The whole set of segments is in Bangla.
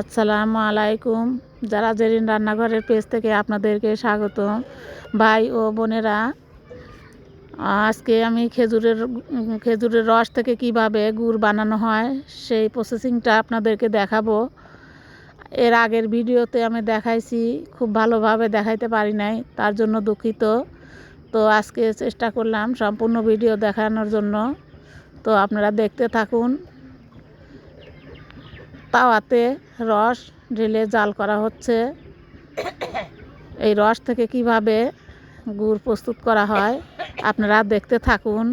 আসসালামু আলাইকুম। যারা জেরিন রান্নাঘরের পেজ থেকে আপনাদেরকে স্বাগত, ভাই ও বোনেরা, আজকে আমি খেজুরের খেজুরের রস থেকে কীভাবে গুড় বানানো হয় সেই প্রসেসিংটা আপনাদেরকে দেখাবো। এর আগের ভিডিওতে আমি দেখাইছি, খুব ভালোভাবে দেখাইতে পারি নাই, তার জন্য দুঃখিত। তো আজকে চেষ্টা করলাম সম্পূর্ণ ভিডিও দেখানোর জন্য। তো আপনারা দেখতে থাকুন তাওয়াতে রস ঢেলে জাল করা হচ্ছে। এই রস থেকে কীভাবে গুড় প্রস্তুত করা হয়, আপনারা দেখতে থাকুন।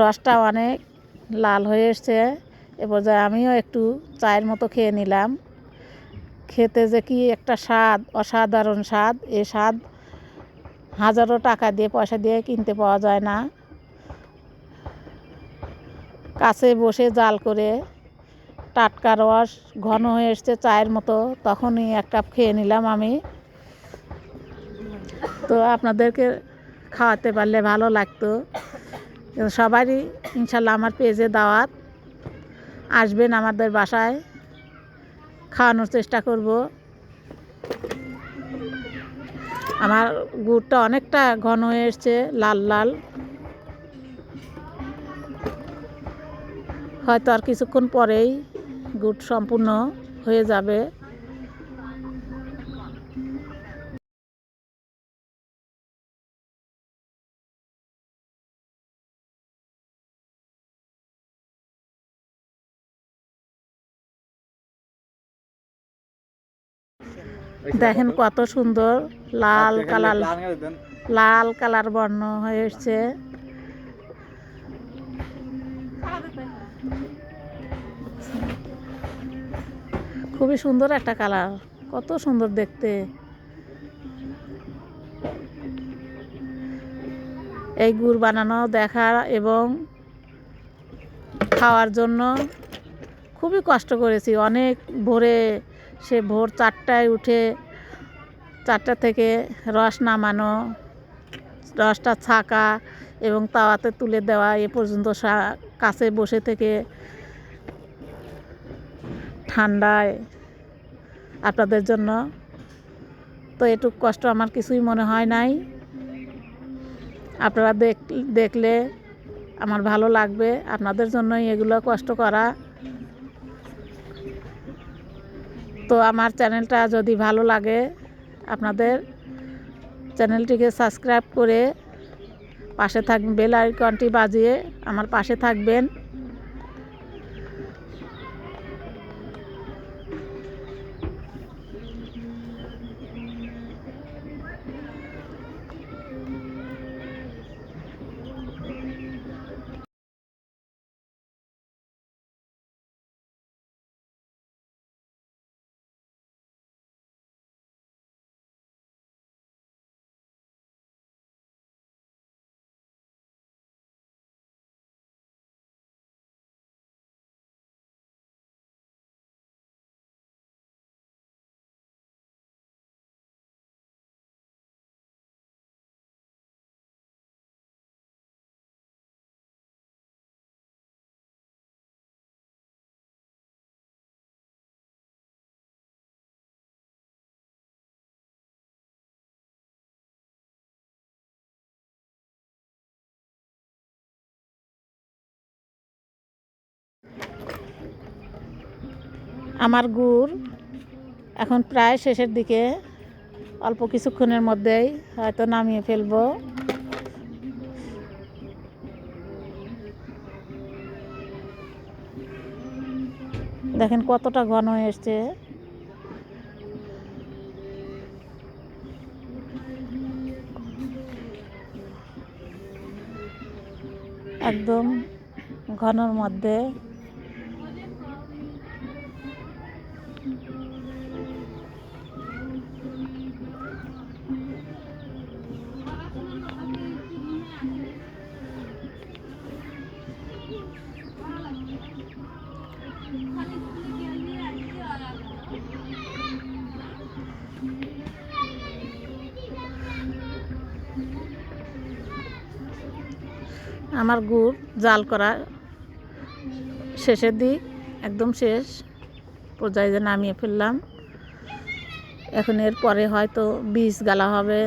রসটা অনেক লাল হয়ে এসছে, এ পর্যায়ে আমিও একটু চায়ের মতো খেয়ে নিলাম। খেতে যে কি একটা স্বাদ, অসাধারণ স্বাদ, এ স্বাদ হাজারো টাকা দিয়ে, পয়সা দিয়ে কিনতে পাওয়া যায় না। কাছে বসে জাল করে টাটকা রস ঘন হয়ে এসছে চায়ের মতো, তখনই এক কাপ খেয়ে নিলাম আমি। তো আপনাদেরকে খাওয়াতে পারলে ভালো লাগতো। সবারই ইনশাল্লাহ আমার পেজে দাওয়াত। আসবেন আমাদের বাসায়। খাওয়ানোর চেষ্টা করব। আমার গুড়টা অনেকটা ঘন হয়ে এসছে, লাল লাল। হয়তো আর কিছুক্ষণ পরেই গুড় সম্পূর্ণ হয়ে যাবে। দেখেন কত সুন্দর লাল কালার লাল কালার বর্ণ হয়ে এসছে। খুবই সুন্দর একটা কালার কত সুন্দর দেখতে। এই গুড় বানানো দেখা এবং খাওয়ার জন্য খুবই কষ্ট করেছি অনেক ভোরে সে ভোর চারটায় উঠে চারটা থেকে রস নামানো, রসটা ছাকা এবং তাওয়াতে তুলে দেওয়া, এ পর্যন্ত কাছে বসে থেকে ঠান্ডায় আপনাদের জন্য। তো এটুক কষ্ট আমার কিছুই মনে হয় নাই। আপনারা দেখ, দেখলে আমার ভালো লাগবে। আপনাদের জন্যই এগুলো কষ্ট করা। তো আমার চ্যানেলটা যদি ভালো লাগে আপনাদের চ্যানেলটিকে সাবস্ক্রাইব করে পাশে থাকবেন বেল আইকনটি বাজিয়ে আমার পাশে থাকবেন। আমার গুড় এখন প্রায় শেষের দিকে, অল্প কিছুক্ষণের মধ্যেই হয়তো নামিয়ে ফেলব। দেখেন কতটা ঘন এসছে। একদম ঘনর মধ্যে আমার গুড় জাল করা শেষের দিক, একদম শেষ পর্যায়ে নামিয়ে ফেললাম। এখন এর পরে হয়তো বীজ গালা হবে।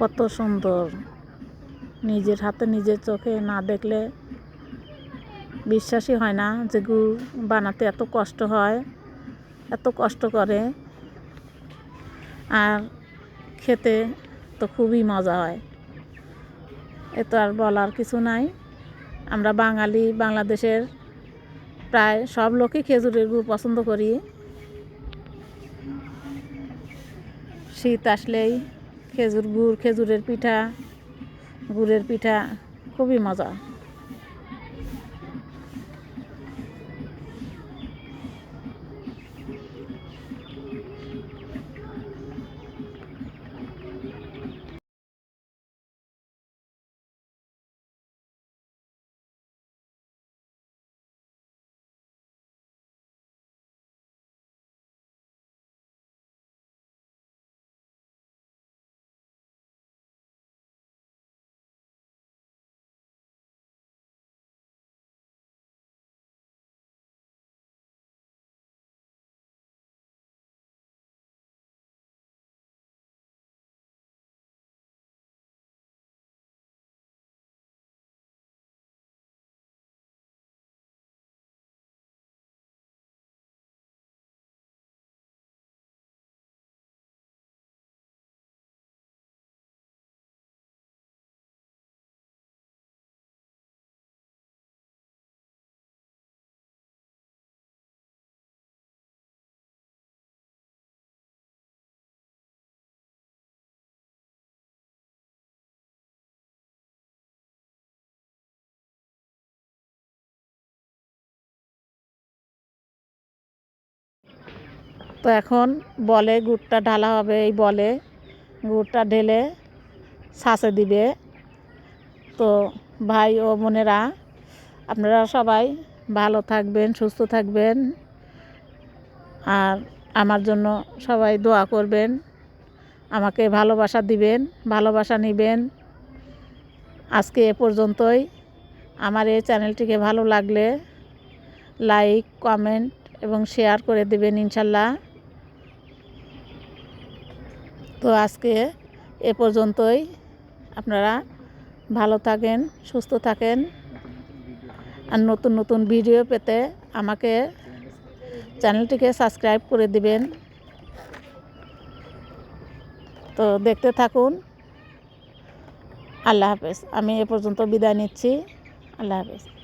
কত সুন্দর। নিজের হাতে নিজের চোখে না দেখলে বিশ্বাসই হয় না যে গুড় বানাতে এত কষ্ট হয়, এত কষ্ট করে। আর খেতে তো খুবই মজা হয়। এ তো আর বলার কিছু নাই। আমরা বাঙালি, বাংলাদেশের প্রায় সব লোকই খেজুরের গুড় পছন্দ করি। শীত আসলেই খেজুর গুড় খেজুরের পিঠা গুড়ের পিঠা খুবই মজা। তো এখন বলে গুড়টা ঢালা হবে, এই বলে গুড়টা ঢেলে ছাঁচে দিবে। তো ভাই ও বোনেরা, আপনারা সবাই ভালো থাকবেন, সুস্থ থাকবেন। আর আমার জন্য সবাই দোয়া করবেন, আমাকে ভালোবাসা দিবেন, ভালোবাসা নেবেন। আজকে এ পর্যন্তই। আমার এই চ্যানেলটিকে ভালো লাগলে লাইক, কমেন্ট এবং শেয়ার করে দেবেন ইনশাল্লাহ। তো আজকে এ পর্যন্তই। আপনারা ভালো থাকেন, সুস্থ থাকেন। আর নতুন নতুন ভিডিও পেতে আমাকে চ্যানেলটিকে সাবস্ক্রাইব করে দিবেন। তো দেখতে থাকুন। আল্লাহ হাফেজ। আমি এ পর্যন্ত বিদায় নিচ্ছি। আল্লাহ হাফেজ।